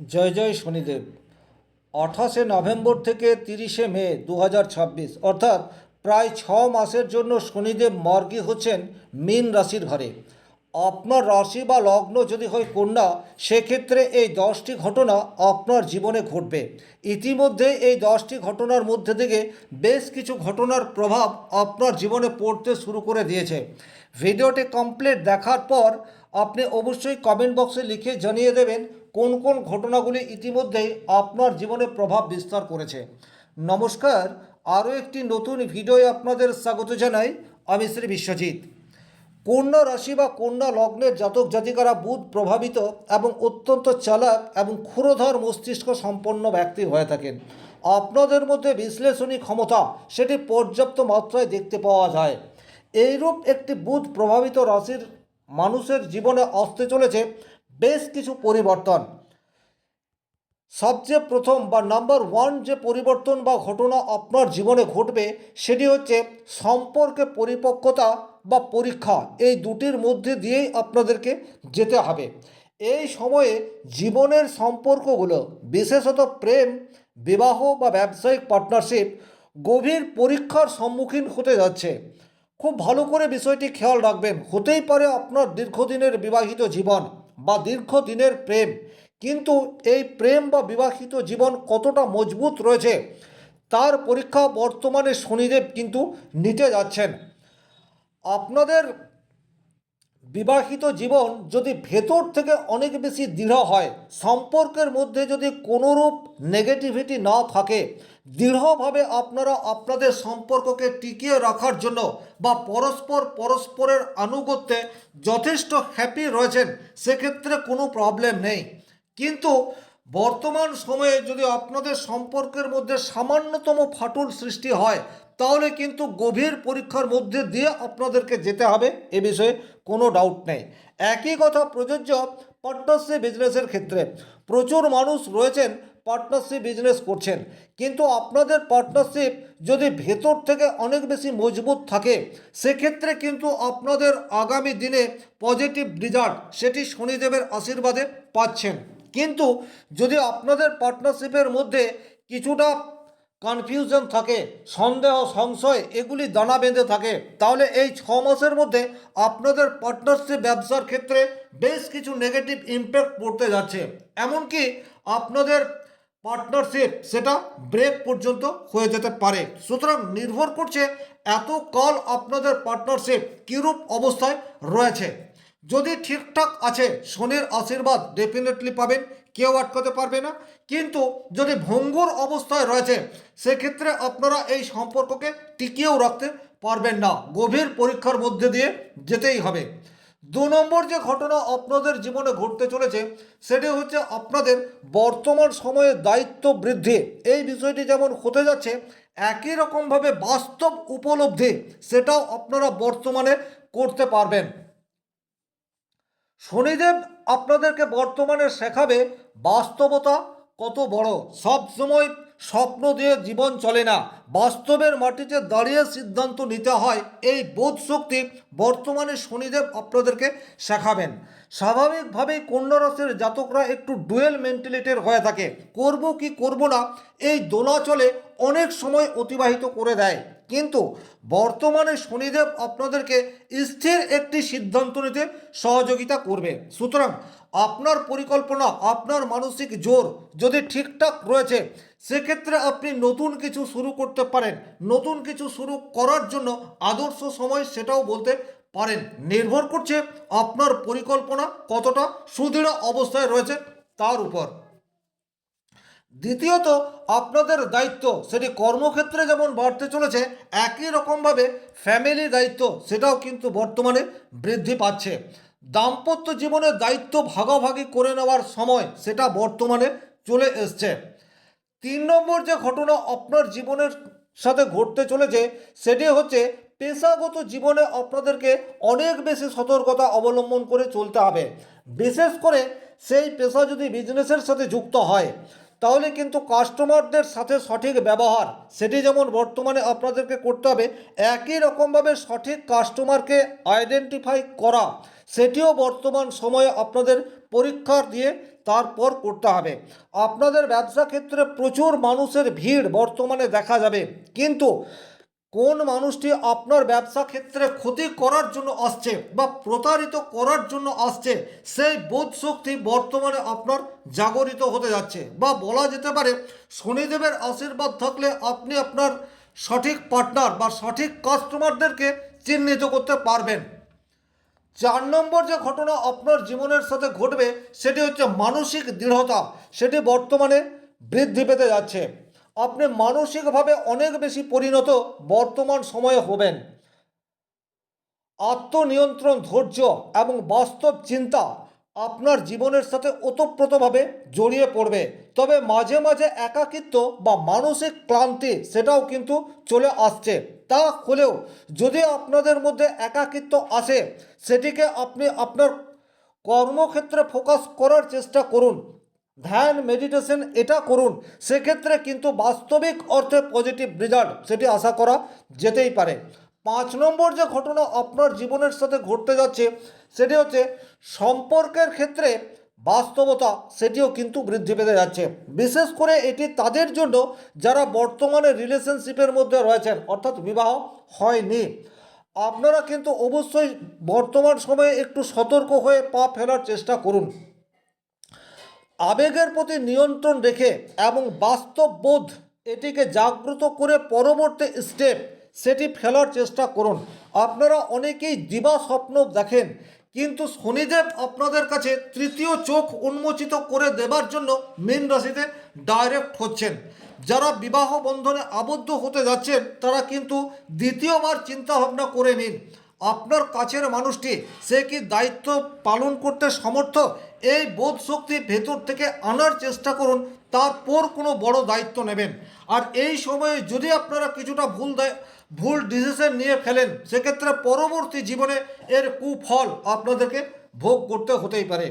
জয় জয় শনিদেব। আঠাশে নভেম্বর থেকে তিরিশে মে দু হাজার ছাব্বিশ, অর্থাৎ প্রায় ছ মাসের জন্য শনিদেব মর্গি হচ্ছেন মীন রাশির ঘরে আপনার রাশি বা লগ্ন যদি হয় কন্যা, সেক্ষেত্রে এই দশটি ঘটনা আপনার জীবনে ঘটবে। ইতিমধ্যে এই দশটি ঘটনার মধ্যে থেকে বেশ কিছু ঘটনার প্রভাব আপনার জীবনে পড়তে শুরু করে দিয়েছে। ভিডিওটি কমপ্লিট দেখার পর আপনি অবশ্যই কমেন্ট বক্সে লিখে জানিয়ে দেবেন কোন কোন ঘটনাগুলি ইতিমধ্যেই আপনার জীবনে প্রভাব বিস্তার করেছে। নমস্কার, আরও একটি নতুন ভিডিওয়ে আপনাদের স্বাগত জানাই, আমি শ্রী বিশ্বজিৎ। কন্যা রাশি বা কন্যা লগ্নের জাতক জাতিকারা বুধ প্রভাবিত এবং অত্যন্ত চালাক এবং ক্ষুরধর মস্তিষ্ক সম্পন্ন ব্যক্তি হয়ে থাকেন। আপনাদের মধ্যে বিশ্লেষণী ক্ষমতা সেটি পর্যাপ্ত মাত্রায় দেখতে পাওয়া যায়। এইরূপ একটি বুধ প্রভাবিত রাশির মানুষের জীবনে আসতে চলেছে বেশ কিছু পরিবর্তন। সবচেয়ে প্রথম বা নাম্বার ওয়ান যে পরিবর্তন বা ঘটনা আপনার জীবনে ঘটবে, সেটি হচ্ছে সম্পর্কে পরিপক্কতা বা পরীক্ষা। এই দুটির মধ্যে দিয়েই আপনাদেরকে যেতে হবে। এই সময়ে জীবনের সম্পর্কগুলো, বিশেষত প্রেম, বিবাহ বা ব্যবসায়িক পার্টনারশিপ গভীর পরীক্ষার সম্মুখীন হতে যাচ্ছে। খুব ভালো করে বিষয়টি খেয়াল রাখবেন। হতেই পারে আপনার দীর্ঘদিনের বিবাহিত জীবন। বা দীর্ঘদিনের প্রেম, কিন্তু এই প্রেম বা বিবাহিত জীবন কতটা মজবুত রয়েছে, তার পরীক্ষা বর্তমানে শনিদেব কিন্তু নিতে যাচ্ছেন। আপনাদের বিবাহিত জীবন যদি ভেতর থেকে অনেক বেশি দৃঢ় হয়, সম্পর্কের মধ্যে যদি কোনোরূপ নেগেটিভিটি না থাকে, দৃঢ়ভাবে আপনারা আপনাদের সম্পর্ককে টিকিয়ে রাখার জন্য বা পরস্পর পরস্পরের আনুগত্যে যথেষ্ট হ্যাপি রয়েছেন, সেক্ষেত্রে কোনো প্রবলেম নেই। কিন্তু বর্তমান সময়ে যদি আপনাদের সম্পর্কের মধ্যে সামান্যতম ফাটল সৃষ্টি হয় তাহলে কিন্তু গভীর পরীক্ষার মধ্যে দিয়ে আপনাদেরকে যেতে হবে, এ বিষয়ে কোনো ডাউট নেই। একই কথা প্রযোজ্য পার্টনারশিপ বিজনেসের ক্ষেত্রে। প্রচুর মানুষ রয়েছেন পার্টনারশিপ বিজনেস করছেন। কিন্তু আপনাদের পার্টনারশিপ যদি ভেতর থেকে অনেক বেশি মজবুত থাকে, সেক্ষেত্রে কিন্তু আপনাদের আগামী দিনে পজিটিভ রেজাল্ট সেটি শনিদেবের আশীর্বাদে পাচ্ছেন। কিন্তু যদি আপনাদের পার্টনারশিপের মধ্যে কিছুটা কনফিউশন থাকে, সন্দেহ, সংশয়, এগুলি দানা বেঁধে থাকে। তাহলে এই ছ মাসের মধ্যে আপনাদের পার্টনারশিপ ব্যবসার ক্ষেত্রে বেশ কিছু নেগেটিভ ইম্প্যাক্ট পড়তে যাচ্ছে। এমনকি আপনাদের পার্টনারশিপ সেটা ব্রেক পর্যন্ত হয়ে যেতে পারে। সুতরাং নির্ভর করছে এত কাল আপনাদের পার্টনারশিপ কীরূপ অবস্থায় রয়েছে। যদি ঠিকঠাক আছে, শনির আশীর্বাদ ডেফিনেটলি পাবেন, কেউ আটকাতে পারবে না। কিন্তু যদি ভঙ্গুর অবস্থায় রয়েছে, সেক্ষেত্রে আপনারা এই সম্পর্ককে টিকিয়েও রাখতে পারবেন না। গভীর পরীক্ষার মধ্যে দিয়ে যেতেই হবে। দু নম্বর যে ঘটনা আপনাদের জীবনে ঘটতে চলেছে, সেটি হচ্ছে আপনাদের বর্তমান সময়ে দায়িত্ব বৃদ্ধি। এই বিষয়টি যেমন হতে যাচ্ছে, একই রকমভাবে বাস্তব উপলব্ধি, সেটাও আপনারা বর্তমানে করতে পারবেন। শনিদেব আপনাদেরকে বর্তমানে শেখাবে বাস্তবতা কত বড়। সব সময় স্বপ্ন দিয়ে জীবন চলে না। বাস্তবের মাটিতে দাঁড়িয়ে সিদ্ধান্ত নিতে হয়, এই বোধ শক্তি বর্তমানে শনিদেব আপনাদেরকে শেখাবেন। স্বাভাবিকভাবেই কন্যা রাশির জাতকরা একটু ডুয়েল মেন্টালিটির হয়ে থাকে। করব কি করব না, এই দোলাচলে অনেক সময় অতিবাহিত করে দেয়। কিন্তু বর্তমানে শনিদেব আপনাদেরকে স্থির একটি সিদ্ধান্ত নিতে সহযোগিতা করবে। সুতরাং আপনার পরিকল্পনা, আপনার মানসিক জোর যদি ঠিকঠাক রয়েছে, সেক্ষেত্রে আপনি নতুন কিছু শুরু করতে পারেন। নতুন কিছু শুরু করার জন্য আদর্শ সময় সেটাও বলতে পারেন। নির্ভর করছে আপনার পরিকল্পনা কতটা সুদৃঢ় অবস্থায় রয়েছে তার উপর। দ্বিতীয়ত, আপনাদের দায়িত্ব সেটি কর্মক্ষেত্রে যেমন বাড়তে চলেছে, একই রকমভাবে ফ্যামিলি দায়িত্ব সেটাও কিন্তু বর্তমানে বৃদ্ধি পাচ্ছে। দাম্পত্য জীবনের দায়িত্ব ভাগাভাগি করে নেওয়ার সময় সেটা বর্তমানে চলে এসছে। তিন নম্বর যে ঘটনা আপনার জীবনের সাথে ঘটতে চলেছে, সেটি হচ্ছে পেশাগত জীবনে আপনাদেরকে অনেক বেশি সতর্কতা অবলম্বন করে চলতে হবে। বিশেষ করে সেই পেশা যদি বিজনেসের সাথে যুক্ত হয় তাহলে কিন্তু কাস্টমারদের সাথে সঠিক ব্যবহার, সেটি যেমন বর্তমানে আপনাদেরকে করতে হবে, একই রকমভাবে সঠিক কাস্টমারকে আইডেন্টিফাই করা, সেটিও বর্তমান সময়ে আপনাদের পরীক্ষা দিয়ে তারপর করতে হবে। আপনাদের ব্যবসা ক্ষেত্রে প্রচুর মানুষের ভিড় বর্তমানে দেখা যাবে, কিন্তু কোন মানুষটি আপনার ব্যবসা ক্ষেত্রে ক্ষতি করার জন্য আসছে বা প্রতারিত করার জন্য আসছে, সেই বোধ শক্তি বর্তমানে আপনার জাগরিত হতে যাচ্ছে। বা বলা যেতে পারে, শনিদেবের আশীর্বাদ থাকলে আপনি আপনার সঠিক পার্টনার বা সঠিক কাস্টমারদেরকে চিহ্নিত করতে পারবেন। চার নম্বর যে ঘটনা আপনার জীবনের সাথে ঘটবে, সেটি হচ্ছে মানসিক দৃঢ়তা। সেটি বর্তমানে বৃদ্ধি পেতে যাচ্ছে। আপনি মানসিকভাবে অনেক বেশি পরিণত বর্তমান সময়ে হবেন। আত্মনিয়ন্ত্রণ, ধৈর্য এবং বাস্তব চিন্তা আপনার জীবনের সাথে ওতপ্রোতভাবে জড়িয়ে পড়বে। তবে মাঝে মাঝে একাকিত্ব বা মানসিক ক্লান্তি সেটাও কিন্তু চলে আসছে। তা হলেও যদি আপনাদের মধ্যে একাকিত্ব আসে, সেটিকে আপনি আপনার কর্মক্ষেত্রে ফোকাস করার চেষ্টা করুন। ধ্যান মেডিটেশন এটা করুন। সেক্ষেত্রে কিন্তু বাস্তবিক অর্থে পজিটিভ রেজাল্ট সেটি আশা করা যেতেই পারে। পাঁচ নম্বর যে ঘটনা আপনার জীবনের সাথে ঘটতে যাচ্ছে, সেটি হচ্ছে সম্পর্কের ক্ষেত্রে বাস্তবতা, সেটিও কিন্তু বৃদ্ধি পেতে যাচ্ছে। বিশেষ করে এটি তাদের জন্য যারা বর্তমানে রিলেশনশিপের মধ্যে রয়েছেন, অর্থাৎ বিবাহ হয়নি। আপনারা কিন্তু অবশ্যই বর্তমান সময়ে একটু সতর্ক হয়ে পা ফেলার চেষ্টা করুন। আবেগের প্রতি নিয়ন্ত্রণ রেখে এবং বাস্তব বোধ এটিকে জাগ্রত করে পরবর্তী স্টেপ সেটি ফেলার চেষ্টা করুন। আপনারা অনেকেই দিবা স্বপ্ন দেখেন, কিন্তু শনিদেব আপনাদের কাছে তৃতীয় চোখ উন্মোচিত করে দেবার জন্য মীন রাশিতে ডাইরেক্ট হচ্ছেন। যারা বিবাহ বন্ধনে আবদ্ধ হতে যাচ্ছেন, তারা কিন্তু দ্বিতীয়বার চিন্তা ভাবনা করে নিন। আপনার কাছের মানুষটি সে কি দায়িত্ব পালন করতে সমর্থ? এই বোধ শক্তি ভেতর থেকে আনার চেষ্টা করুন, তারপর কোনো বড় দায়িত্ব নেবেন। আর এই সময়ে যদি আপনারা কিছুটা ভুল ভুল ডিসিশন নিয়ে ফেলেন, সেক্ষেত্রে পরবর্তী জীবনে এর কুফল আপনাদেরকে ভোগ করতে হতেই পারে।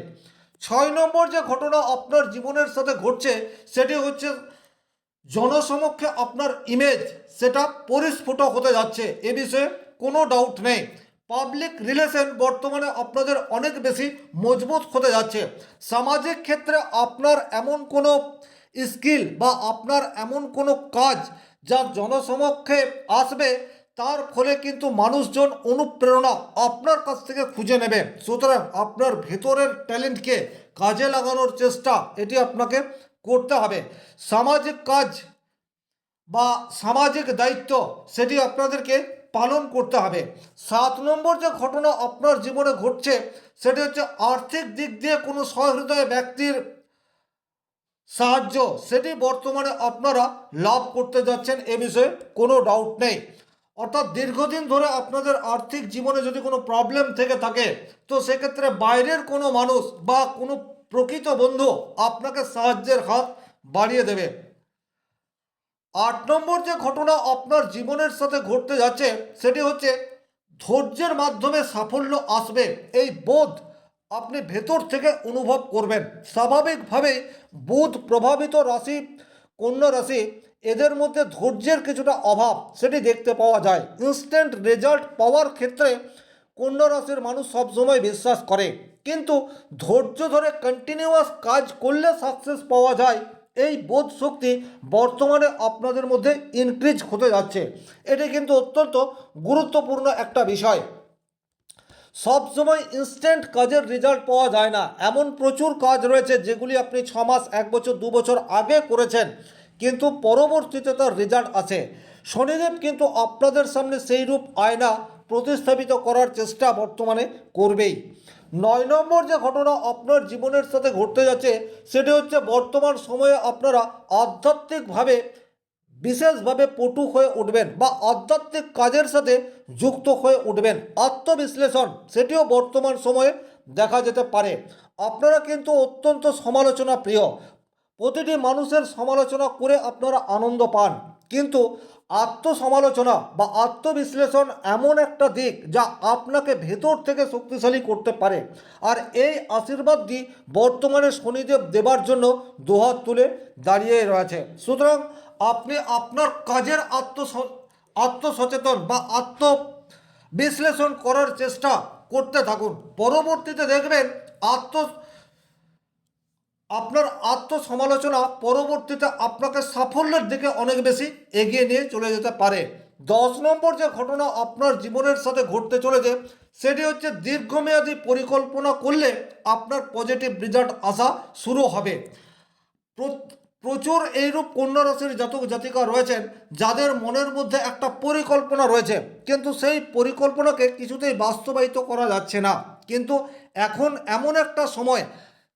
ছয় নম্বর যে ঘটনা আপনার জীবনের সাথে ঘটছে, সেটি হচ্ছে জনসমক্ষে আপনার ইমেজ সেটা পরিস্ফুট হতে যাচ্ছে। এ বিষয়ে কোনো ডাউট নেই। পাবলিক রিলেশন বর্তমানে আপনাদের অনেক বেশি মজবুত হতে যাচ্ছে। সামাজিক ক্ষেত্রে আপনার এমন কোনো স্কিল বা আপনার এমন কোনো কাজ যা জনসমক্ষে আসবে, তার ফলে কিন্তু মানুষজন অনুপ্রেরণা আপনার কাছ থেকে খুঁজে নেবে। সুতরাং আপনার ভেতরের ট্যালেন্টকে কাজে লাগানোর চেষ্টা, এটি আপনাকে করতে হবে। সামাজিক কাজ বা সামাজিক দায়িত্ব, সেটি আপনাদেরকে পালন করতে হবে। সাত নম্বর যে ঘটনা আপনার জীবনে ঘটছে, সেটি হচ্ছে আর্থিক দিক দিয়ে কোনো সহৃদয় ব্যক্তির সাহায্য, সেটি বর্তমানে আপনারা লাভ করতে যাচ্ছেন এ বিষয়ে কোনো ডাউট নেই। অর্থাৎ দীর্ঘদিন ধরে আপনাদের আর্থিক জীবনে যদি কোনো প্রবলেম থেকে থাকে, তো সেক্ষেত্রে বাইরের কোনো মানুষ বা কোনো প্রকৃত বন্ধু আপনাকে সাহায্যের হাত বাড়িয়ে দেবে। আট নম্বর যে ঘটনা আপনার জীবনের সাথে ঘটতে যাচ্ছে, সেটি হচ্ছে ধৈর্যের মাধ্যমে সাফল্য আসবে। এই বোধ আপনি ভেতর থেকে অনুভব করবেন। স্বাভাবিকভাবেই বুধ প্রভাবিত রাশি, কন্যা রাশি, এদের মধ্যে ধৈর্যের কিছুটা অভাব, সেটি দেখতে পাওয়া যায়। ইনস্ট্যান্ট রেজাল্ট পাওয়ার ক্ষেত্রে কন্যা রাশির মানুষ সবসময় বিশ্বাস করে। কিন্তু ধৈর্য ধরে কন্টিনিউয়াস কাজ করলে সাকসেস পাওয়া যায়। এই বোধ শক্তি বর্তমানে আপনাদের মধ্যে ইনক্রিজ হতে যাচ্ছে। এটি কিন্তু অত্যন্ত গুরুত্বপূর্ণ একটা বিষয়। সব সময় ইনস্ট্যান্ট কাজের রেজাল্ট পাওয়া যায় না। এমন প্রচুর কাজ রয়েছে যেগুলি আপনি ছ মাস, এক বছর, দু বছর আগে করেছেন, কিন্তু পরবর্তীতে তার রেজাল্ট আছে। শনিদেব কিন্তু আপনাদের সামনে সেই রূপ আয়না প্রতিস্থাপিত করার চেষ্টা বর্তমানে করবেই। নয় নম্বর যে ঘটনা আপনার জীবনের সাথে ঘটতে যাচ্ছে, সেটি হচ্ছে বর্তমান সময়ে আপনারা আধ্যাত্মিকভাবে বিশেষভাবে পটু হয়ে উঠবেন বা আধ্যাত্মিক কাজের সাথে যুক্ত হয়ে উঠবেন। আত্মবিশ্লেষণ, সেটিও বর্তমান সময়ে দেখা যেতে পারে। আপনারা কিন্তু অত্যন্ত সমালোচনা প্রিয় প্রতিটি মানুষের সমালোচনা করে আপনারা আনন্দ পান। কিন্তু আত্মসমালোচনা বা আত্মবিশ্লেষণ এমন একটা দিক যা আপনাকে ভেতর থেকে শক্তিশালী করতে পারে। আর এই আশীর্বাদটি বর্তমানে শনিদেব দেবার জন্য দুহাত তুলে দাঁড়িয়ে রয়েছে। সুতরাং আপনি আপনার কাজের আত্মস, আত্মসচেতন বা আত্ম বিশ্লেষণ করার চেষ্টা করতে থাকুন। পরবর্তীতে দেখবেন আত্ম আপনার আত্মসমালোচনা পরবর্তীতে আপনাকে সাফল্যের দিকে অনেক বেশি এগিয়ে নিয়ে চলে যেতে পারে। দশ নম্বর যে ঘটনা আপনার জীবনের সাথে ঘটতে চলেছে, সেটি হচ্ছে দীর্ঘমেয়াদী পরিকল্পনা করলে আপনার পজিটিভ রেজাল্ট আসা শুরু হবে। প্রচুর এইরূপ কন্যা রাশির জাতক জাতিকা রয়েছেন, যাদের মনের মধ্যে একটা পরিকল্পনা রয়েছে, কিন্তু সেই পরিকল্পনাকে কিছুতেই বাস্তবায়িত করা যাচ্ছে না। কিন্তু এখন এমন একটা সময়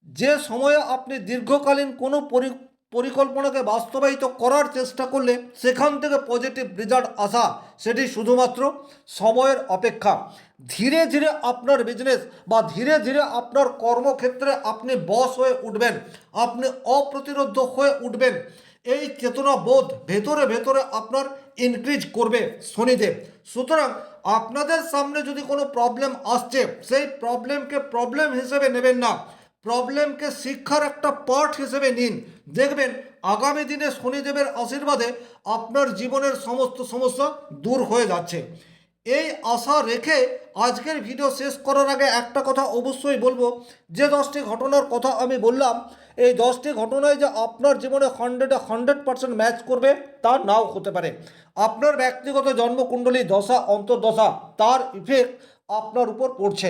যে সময়ে আপনি দীর্ঘকালীন কোনো পরি, পরিকল্পনাকে বাস্তবায়িত করার চেষ্টা করলে সেখান থেকে পজিটিভ রেজাল্ট আসা, সেটি শুধুমাত্র সময়ের অপেক্ষা। ধীরে ধীরে আপনার বিজনেস বা ধীরে ধীরে আপনার কর্মক্ষেত্রে আপনি বস হয়ে উঠবেন, আপনি অপ্রতিরোধ হয়ে উঠবেন। এই চেতনা বোধ ভেতরে ভেতরে আপনার ইনক্রিজ করবে শনিদেব। সুতরাং আপনাদের সামনে যদি কোনো প্রবলেম আসছে, সেই প্রবলেমকে প্রবলেম হিসেবে নেবেন না। প্রবলেমকে শিক্ষার একটা পার্ট হিসেবে নিন। দেখবেন আগামী দিনে শনিদেবের আশীর্বাদে আপনার জীবনের সমস্ত সমস্যা দূর হয়ে যাচ্ছে। এই আশা রেখে আজকের ভিডিও শেষ করার আগে একটা কথা অবশ্যই বলব। যে দশটি ঘটনার কথা আমি বললাম, এই দশটি ঘটনায় যে আপনার জীবনে হান্ড্রেডে হান্ড্রেড পার্সেন্ট ম্যাচ করবে তা নাও হতে পারে। আপনার ব্যক্তিগত জন্মকুণ্ডলী দশা, অন্তর্দশা, তার ইফেক্ট আপনার উপর পড়ছে।